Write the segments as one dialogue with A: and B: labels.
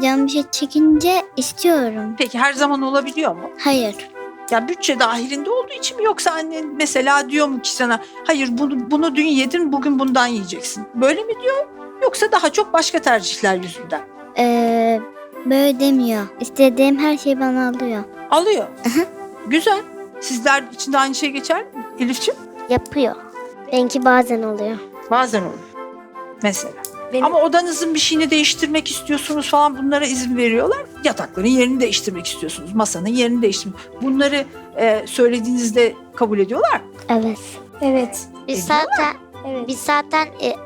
A: canım bir şey çekince istiyorum.
B: Peki her zaman olabiliyor mu?
A: Hayır.
B: Ya bütçe dahilinde olduğu için mi yoksa annen mesela diyor mu ki sana hayır bunu, bunu dün yedin bugün bundan yiyeceksin. Böyle mi diyor? Yoksa daha çok başka tercihler yüzünden.
A: Ee, böyle demiyor. İstediğim her şeyi bana alıyor.
B: Alıyor. Güzel. Sizler için de aynı şey geçer mi Elif'ciğim?
C: Yapıyor. Benimki bazen oluyor.
B: Bazen olur. Mesela.
C: Benim-
B: Ama odanızın bir şeyini değiştirmek istiyorsunuz falan bunlara izin veriyorlar. Yatakların yerini değiştirmek istiyorsunuz. Masanın yerini değiştirmek. Bunları e, söylediğinizde kabul ediyorlar?
C: Evet.
D: Evet.
C: Biz
B: Ediyorlar.
C: zaten
D: Evet.
C: biz zaten e,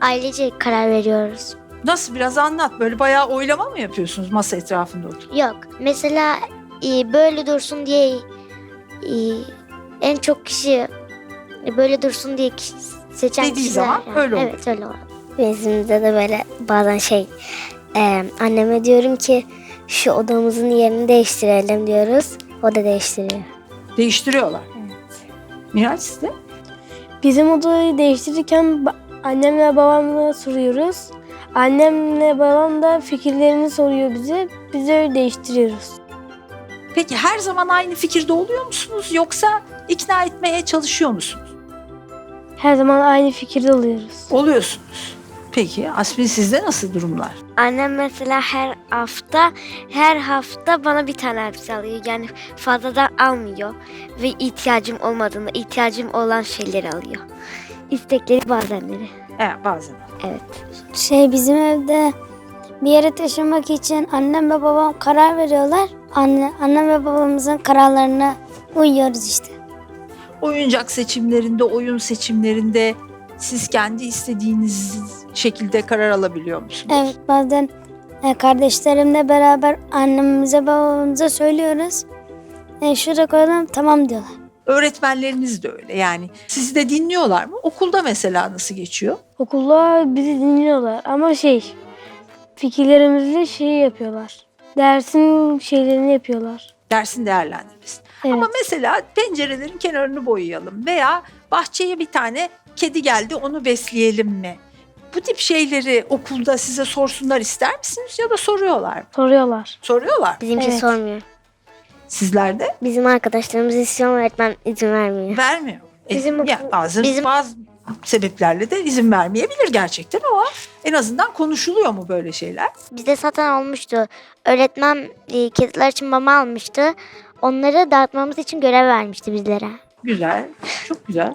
C: ailece karar veriyoruz.
B: Nasıl biraz anlat. Böyle bayağı oylama mı yapıyorsunuz masa etrafında oturup?
C: Yok. Mesela e, böyle dursun diye e, en çok kişi e, böyle dursun diye kişi seçen
B: Dediği
C: kişiler.
B: zaman öyle olur.
C: Evet öyle olur. Bizimde de böyle bazen şey e, anneme diyorum ki şu odamızın yerini değiştirelim diyoruz. O da değiştiriyor.
B: Değiştiriyorlar. Miraç sizde?
D: Bizim odayı değiştirirken annemle babamla soruyoruz. Annemle babam da fikirlerini soruyor bize. Biz öyle değiştiriyoruz.
B: Peki her zaman aynı fikirde oluyor musunuz yoksa ikna etmeye çalışıyor musunuz?
D: Her zaman aynı fikirde oluyoruz.
B: Oluyorsunuz. Peki Asmin sizde nasıl durumlar?
E: Annem mesela her hafta her hafta bana bir tane elbise alıyor. Yani fazladan almıyor ve ihtiyacım olmadığında ihtiyacım olan şeyleri alıyor. İstekleri bazenleri.
B: He, bazen.
E: Evet.
D: Şey bizim evde bir yere taşınmak için annem ve babam karar veriyorlar. Anne, annem ve babamızın kararlarına uyuyoruz işte.
B: Oyuncak seçimlerinde, oyun seçimlerinde siz kendi istediğiniz şekilde karar alabiliyor musunuz?
D: Evet bazen e, kardeşlerimle beraber annemize babamıza söylüyoruz. E, şuraya koyalım tamam diyorlar.
B: Öğretmenleriniz de öyle yani. Sizi de dinliyorlar mı? Okulda mesela nasıl geçiyor?
D: Okulda bizi dinliyorlar ama şey fikirlerimizle şey yapıyorlar. Dersin şeylerini yapıyorlar.
B: Dersin değerlendirmesi.
D: Evet.
B: Ama mesela pencerelerin kenarını boyayalım veya bahçeye bir tane kedi geldi onu besleyelim mi? Bu tip şeyleri okulda size sorsunlar ister misiniz ya da soruyorlar mı?
D: Soruyorlar.
B: Soruyorlar.
E: Bizimki
D: Evet.
E: sormuyor.
B: Sizler de
C: Bizim arkadaşlarımız istiyor ama öğretmen izin vermiyor.
B: vermiyor. E,
C: Bizim
B: ya
C: okul-
B: bazı
C: bizim-
B: bazı sebeplerle de izin vermeyebilir gerçekten ama en azından konuşuluyor mu böyle şeyler?
C: Bizde zaten olmuştu. Öğretmen e, kediler için mama almıştı. Onları dağıtmamız için görev vermişti bizlere.
B: Güzel. Çok güzel.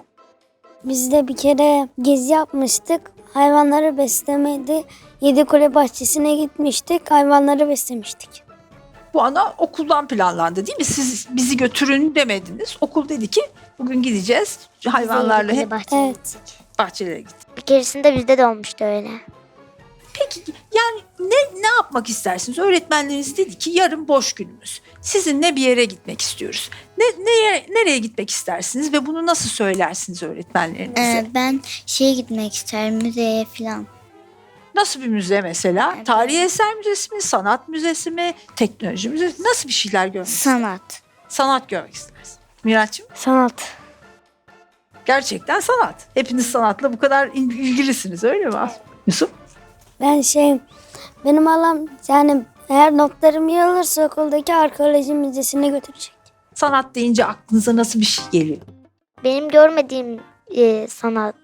D: Biz de bir kere gezi yapmıştık. Hayvanları beslemeydi. Yedikule bahçesine gitmiştik. Hayvanları beslemiştik.
B: Bu ana okuldan planlandı değil mi? Siz bizi götürün demediniz. Okul dedi ki bugün gideceğiz. Hayvanlarla hep
C: bahçeye
D: Evet.
B: bahçelere gittik.
C: Bir keresinde bizde de olmuştu öyle.
B: Peki yani ne ne yapmak istersiniz? Öğretmenleriniz dedi ki yarın boş günümüz. Sizinle bir yere gitmek istiyoruz. Ne neye nereye gitmek istersiniz ve bunu nasıl söylersiniz öğretmenlerinize?
A: Ee, ben şeye gitmek isterim müzeye falan.
B: Nasıl bir müze mesela?
A: Evet.
B: Tarihi eser müzesi mi, sanat müzesi mi, teknoloji müzesi? Nasıl bir şeyler görmek?
A: Sanat.
B: sanat görmek istersin. Miraç'cığım
D: Sanat.
B: gerçekten sanat. Hepiniz sanatla bu kadar il- ilgilisiniz öyle mi? Yusuf?
D: Ben şey benim alam yani eğer notlarım iyi olursa okuldaki arkeoloji müzesine götürecek.
B: Sanat deyince aklınıza nasıl bir şey geliyor?
C: Benim görmediğim e, sanat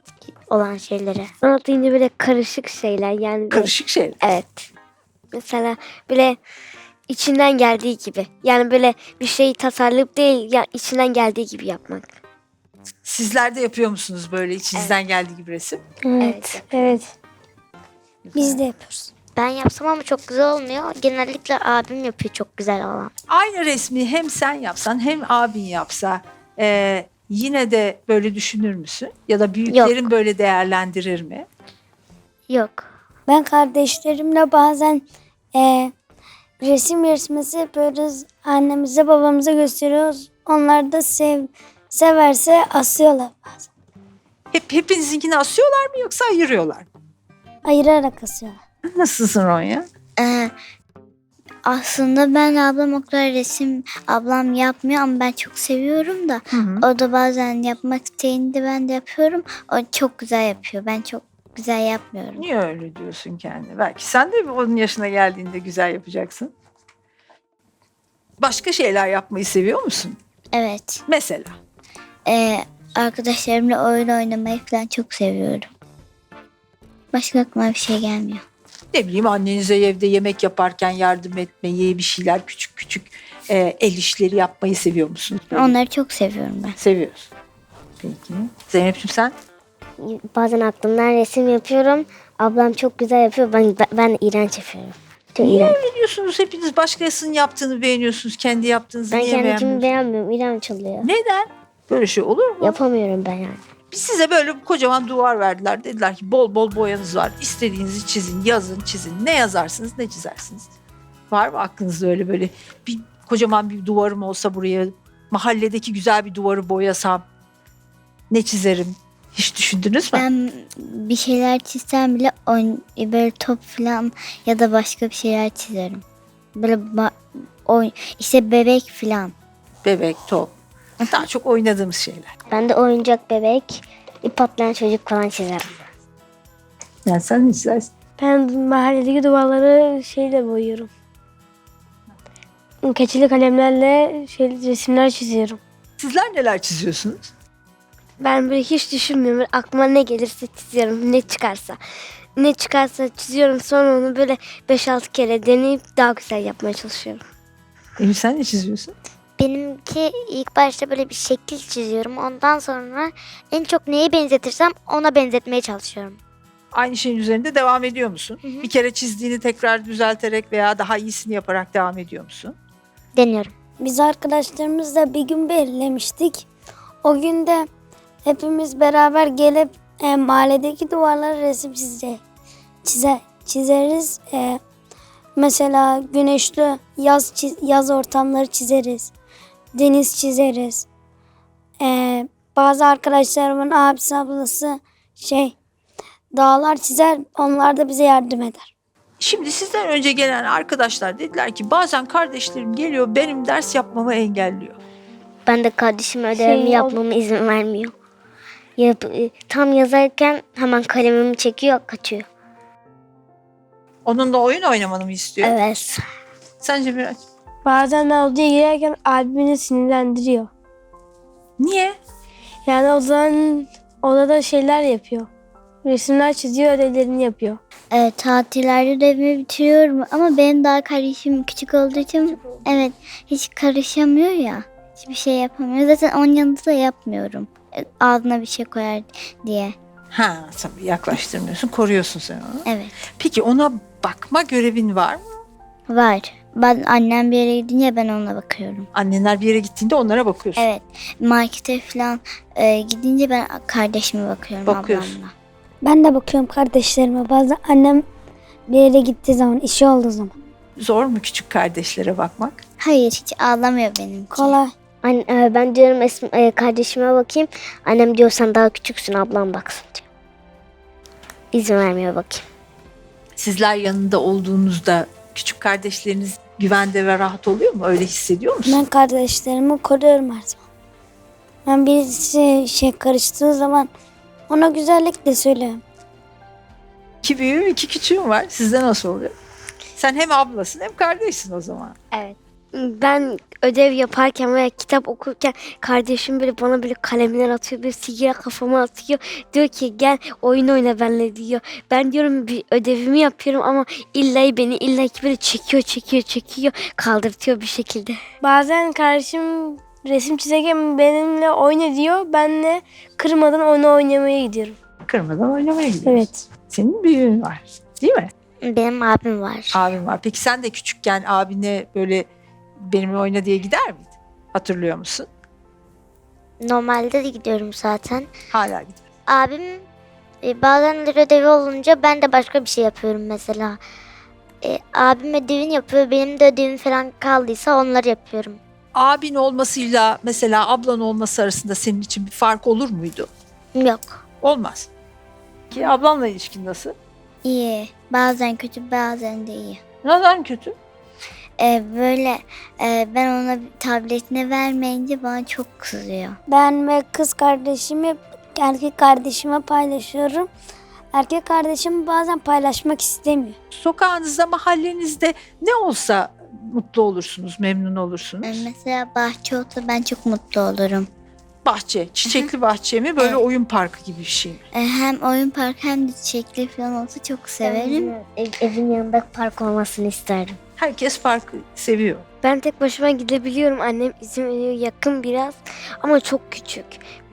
C: olan şeylere.
E: Sanat deyince böyle karışık şeyler yani. böyle-
B: Karışık şeyler.
E: Evet. Mesela böyle içinden geldiği gibi. Yani böyle bir şeyi tasarlayıp değil ya içinden geldiği gibi yapmak.
B: Sizler de yapıyor musunuz böyle içinizden geldiği gibi resim?
D: Evet. Evet. Biz de yapıyoruz.
C: Ben yapsam ama çok güzel olmuyor. Genellikle abim yapıyor çok güzel olan.
B: Aynı resmi hem sen yapsan hem abin yapsa e, yine de böyle düşünür müsün? Ya da büyüklerin böyle değerlendirir mi?
C: Yok.
D: Ben kardeşlerimle bazen e, resim yarışması yapıyoruz. Annemize babamıza gösteriyoruz. Onlar da sev, severse asıyorlar bazen.
B: Hep hepinizinkini asıyorlar mı yoksa ayırıyorlar mı?
D: Ayırarak asıyorlar.
B: Nasılsın Ronya?
A: Ee, aslında ben ablam o kadar resim ablam yapmıyor ama ben çok seviyorum da
B: Hı hı.
A: o da bazen yapmak isteyince ben de yapıyorum. O çok güzel yapıyor. Ben çok güzel yapmıyorum.
B: Niye öyle diyorsun kendine? Belki sen de onun yaşına geldiğinde güzel yapacaksın. Başka şeyler yapmayı seviyor musun?
A: Evet.
B: Mesela.
A: Ee, arkadaşlarımla oyun oynamayı falan çok seviyorum. Başka aklıma bir şey gelmiyor.
B: Ne bileyim annenize evde yemek yaparken yardım etmeyi, bir şeyler küçük küçük e, el işleri yapmayı seviyor musun?
A: Onları çok seviyorum ben.
B: Seviyorsun. Peki. Zeynep'ciğim sen?
C: Bazen aklımdan resim yapıyorum. Ablam çok güzel yapıyor. Ben ben, iğrenç yapıyorum. Çok iğrenç.
B: Ne diyorsunuz hepiniz başkasının yaptığını beğeniyorsunuz. Kendi yaptığınızı
C: Ben
B: niye
C: kendimi
B: beğenmiyorsunuz?
C: beğenmiyorum. İğrenç oluyor.
B: Neden? Böyle şey olur mu?
C: Yapamıyorum ben yani.
B: Biz size böyle kocaman duvar verdiler. Dediler ki bol bol boyanız var. İstediğinizi çizin, yazın, çizin. Ne yazarsınız, ne çizersiniz? Var mı aklınızda öyle böyle bir kocaman bir duvarım olsa buraya mahalledeki güzel bir duvarı boyasam ne çizerim? Hiç düşündünüz mü?
A: Ben bir şeyler çizsem bile oyun, böyle top falan ya da başka bir şeyler çizerim. Böyle ba- oyun, işte bebek falan.
B: Bebek, top. Daha çok oynadığımız şeyler.
C: Ben de oyuncak bebek, ip atlayan çocuk falan çizerim.
B: Yani sen ne çizersin?
D: Ben mahalledeki duvarları şeyle boyuyorum. Keçeli kalemlerle şey, resimler çiziyorum.
B: Sizler neler çiziyorsunuz?
E: Ben böyle hiç düşünmüyorum. Böyle Aklıma ne gelirse çiziyorum. Ne çıkarsa. Ne çıkarsa çiziyorum. Sonra onu böyle 5-6 kere deneyip daha güzel yapmaya çalışıyorum.
B: Emir sen ne çiziyorsun?
F: Benimki ilk başta böyle bir şekil çiziyorum. Ondan sonra en çok neye benzetirsem ona benzetmeye çalışıyorum.
B: Aynı şeyin üzerinde devam ediyor musun? Bir kere çizdiğini tekrar düzelterek veya daha iyisini yaparak devam ediyor musun?
F: Deniyorum.
G: Biz arkadaşlarımızla bir gün belirlemiştik. O gün de hepimiz beraber gelip e, mahalledeki duvarlara resim çize, çize, çizeriz. E, mesela güneşli yaz çiz- yaz ortamları çizeriz. Deniz çizeriz. E, bazı arkadaşlarımın abisi ablası şey dağlar çizer. Onlar da bize yardım eder.
B: Şimdi sizden önce gelen arkadaşlar dediler ki bazen kardeşlerim geliyor benim ders yapmamı engelliyor.
C: Ben de kardeşim ödevimi
D: Şey,
C: yapmama izin vermiyor. Yap, e, tam yazarken hemen kalemimi çekiyor, kaçıyor.
B: Onunla oyun oynamanı mı istiyor?
C: Evet.
B: Sence biraz
D: Bazen ben odaya girerken abimini sinirlendiriyor.
B: niye?
D: Yani o zaman odada şeyler yapıyor. Resimler çiziyor, ödevlerini yapıyor.
A: Evet, tatillerde ödevimi bitiriyorum ama benim daha kardeşim küçük olduğu için evet hiç karışamıyor ya. Hiçbir şey yapamıyor. Zaten onun yanında da yapmıyorum. Ağzına bir şey koyar diye.
B: Ha tabii yaklaştırmıyorsun koruyorsun sen onu.
A: Evet.
B: Peki ona bakma görevin var mı?
A: Var. Ben annem bir yere gidince ben ona bakıyorum.
B: Annenler bir yere gittiğinde onlara bakıyorsun.
A: Evet. Markete falan e, gidince ben kardeşime bakıyorum
B: Bakıyorsun.
A: ablamla.
G: Ben de bakıyorum kardeşlerime. Bazen annem bir yere gittiği zaman, işi olduğu zaman.
B: Zor mu küçük kardeşlere bakmak?
A: Hayır hiç ağlamıyor benimki.
G: Kolay.
C: Anne, e, ben diyorum Esm- e, kardeşime bakayım. Annem diyor sen daha küçüksün ablam baksın diyor. İzin vermiyor bakayım.
B: Sizler yanında olduğunuzda küçük kardeşleriniz güvende ve rahat oluyor mu? Öyle hissediyor musun?
G: Ben kardeşlerimi koruyorum her zaman. Ben birisi şey karıştığı zaman ona güzellikle söylüyorum.
B: İki büyüğüm iki küçüğüm var. Sizde nasıl oluyor? Sen hem ablasın hem kardeşsin o zaman.
E: Ben ödev yaparken veya kitap okurken kardeşim böyle bana böyle kalemler atıyor. Bir sigara kafama atıyor. Diyor ki gel oyun oyna benimle diyor. Ben diyorum bir ödevimi yapıyorum ama illa beni illa ki böyle çekiyor çekiyor çekiyor. Kaldırtıyor bir şekilde.
D: Bazen kardeşim resim çizerken benimle oyna diyor. Ben de kırmadan onu oynamaya gidiyorum.
B: Kırmadan oynamaya gidiyorsun.
D: Evet.
B: Senin büyüğün var. Değil mi?
F: Benim abim var.
B: Abin var. Peki sen de küçükken abine böyle benimle oyna diye gider miydin? Hatırlıyor musun?
F: Normalde de gidiyorum zaten.
B: Hala gider.
F: Abim e, bazenleri ödevi olunca ben de başka bir şey yapıyorum mesela. E, abim ödevini yapıyor. Benim de ödevim falan kaldıysa onları yapıyorum.
B: Abin olmasıyla mesela ablan olması arasında senin için bir fark olur muydu?
F: Yok.
B: Olmaz. Ki ablanla ilişkin nasıl?
A: İyi. Bazen kötü bazen de iyi.
B: Neden kötü?
A: E, böyle e, ben ona tabletine vermeyince bana çok kızıyor.
G: Ben ve kız kardeşimi erkek kardeşime paylaşıyorum. erkek kardeşim bazen paylaşmak istemiyor.
B: Sokağınızda, mahallenizde ne olsa mutlu olursunuz, memnun
A: E,
B: olursunuz.
A: mesela bahçe olsa ben çok mutlu olurum.
B: Bahçe, çiçekli bahçe mi? Böyle
A: Evet.
B: oyun parkı gibi bir şey mi?
A: E, hem oyun parkı hem de çiçekli falan olsa çok severim.
C: Ev, evin yanında park olmasını isterdim.
B: Herkes parkı seviyor.
E: Ben tek başıma gidebiliyorum. Annem izin veriyor yakın biraz ama çok küçük.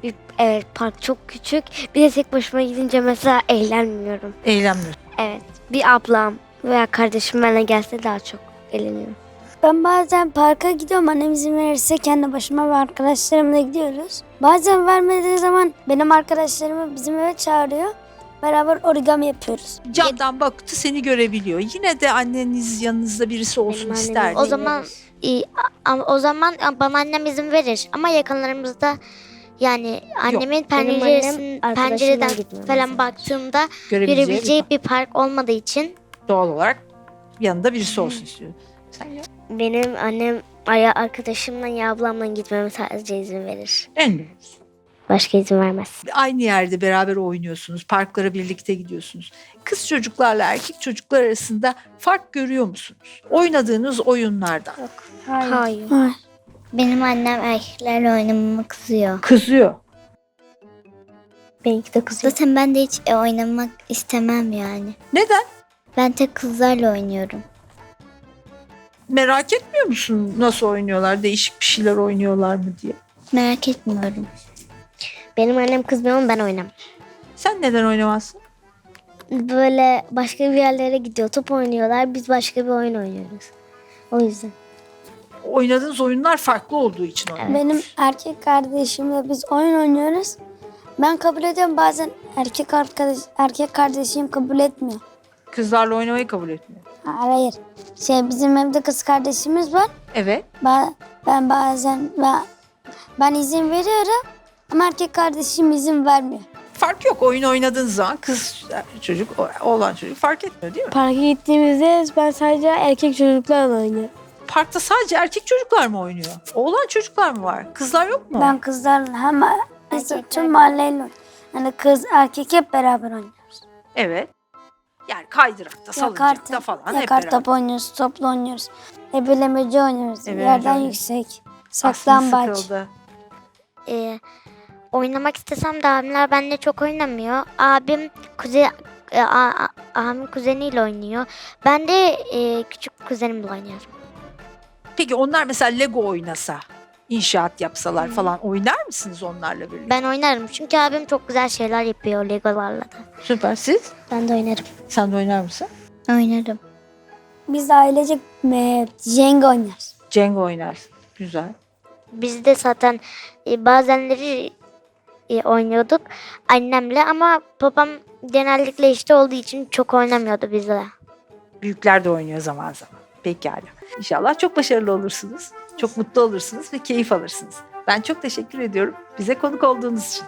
E: Bir, evet park çok küçük. Bir de tek başıma gidince mesela eğlenmiyorum.
B: Eğlenmiyor.
E: Evet bir ablam veya kardeşim benimle gelse daha çok eğleniyorum.
G: Ben bazen parka gidiyorum annem izin verirse kendi başıma ve arkadaşlarımla gidiyoruz. Bazen vermediği zaman benim arkadaşlarımı bizim eve çağırıyor. Beraber origami yapıyoruz.
B: Camdan baktı seni görebiliyor. Yine de anneniz yanınızda birisi olsun
C: Benim annem
B: ister.
C: izin
F: O zaman a- ama o zaman bana annem izin verir ama yakınlarımızda yani annemin
C: annem
F: penceresinden
C: arkadaşımla
F: pencereden falan
C: mesela.
F: baktığımda
B: Görebileceği
F: görebileceği
B: bir-
F: park olmadığı için
B: doğal olarak yanında birisi olsun istiyor.
C: Benim annem ya arkadaşımla ya ablamla gitmeme sadece izin verir.
B: En doğrusu.
C: Başka izin vermez.
B: Aynı yerde beraber oynuyorsunuz. Parklara birlikte gidiyorsunuz. Kız çocuklarla erkek çocuklar arasında fark görüyor musunuz? Oynadığınız oyunlardan.
E: Hayır.
A: Benim annem erkeklerle oynamama kızıyor.
B: Kızıyor.
C: Benimki de kızıyor.
A: Zaten ben de hiç e, oynamak istemem yani.
B: Neden?
A: Ben tek kızlarla oynuyorum.
B: Merak etmiyor musun nasıl oynuyorlar? Değişik bir şeyler oynuyorlar mı diye.
A: Merak etmiyorum.
C: Benim annem kızmıyor ama ben oynamam.
B: Sen neden oynamazsın?
C: Böyle başka bir yerlere gidiyor. Top oynuyorlar. Biz başka bir oyun oynuyoruz. O yüzden.
B: Oynadığınız oyunlar farklı olduğu için oynuyorsunuz.
G: Benim erkek kardeşimle biz oyun oynuyoruz. Ben kabul ediyorum bazen erkek arkadaş erkek kardeşim kabul etmiyor.
B: Kızlarla oynamayı kabul etmiyor.
G: Hayır. Şey bizim evde kız kardeşimiz var.
B: Evet.
G: Ben, ben bazen ben, ben izin veriyorum ama erkek kardeşim izin vermiyor.
B: Fark yok. Oyun oynadığınız zaman kız çocuk, oğlan çocuk fark etmiyor değil mi?
D: Parka gittiğimizde ben sadece erkek çocuklarla oynuyorum.
B: Parkta sadece erkek çocuklar mı oynuyor? Oğlan çocuklar mı var? Kızlar yok mu?
G: Ben kızlarla hem biz tüm mahalleyle oynuyoruz. Yani kız erkek hep beraber oynuyoruz.
B: Evet. Yani kaydırakta, salıncakta falan hep beraber.
G: top oynuyoruz, topla oynuyoruz. Ebelemeci oynuyoruz.
B: Ebelemeci
G: Yerden
B: oynuyoruz.
G: yüksek.
B: Aslında
G: Saklambaç.
B: sıkıldı.
F: e, oynamak istesem de abimler benimle çok oynamıyor. Abim kuze e, a, a- abim kuzeniyle oynuyor. Ben de e, küçük kuzenimle oynuyorum.
B: Peki onlar mesela Lego oynasa, inşaat yapsalar falan oynar mısınız onlarla birlikte?
F: Ben oynarım çünkü abim çok güzel şeyler yapıyor Legolarla da.
B: Süper. Siz?
C: Ben de oynarım.
B: Sen de oynar mısın?
A: Oynarım.
G: Biz ailecek e, Jenga oynarız.
B: Cenk oynar. Güzel.
F: Biz de zaten e, bazenleri oynuyorduk annemle ama babam genellikle işte olduğu için çok oynamıyordu bizle.
B: Büyükler de oynuyor zaman zaman. Pekala. İnşallah çok başarılı olursunuz. Çok mutlu olursunuz ve keyif alırsınız. Ben çok teşekkür ediyorum bize konuk olduğunuz için.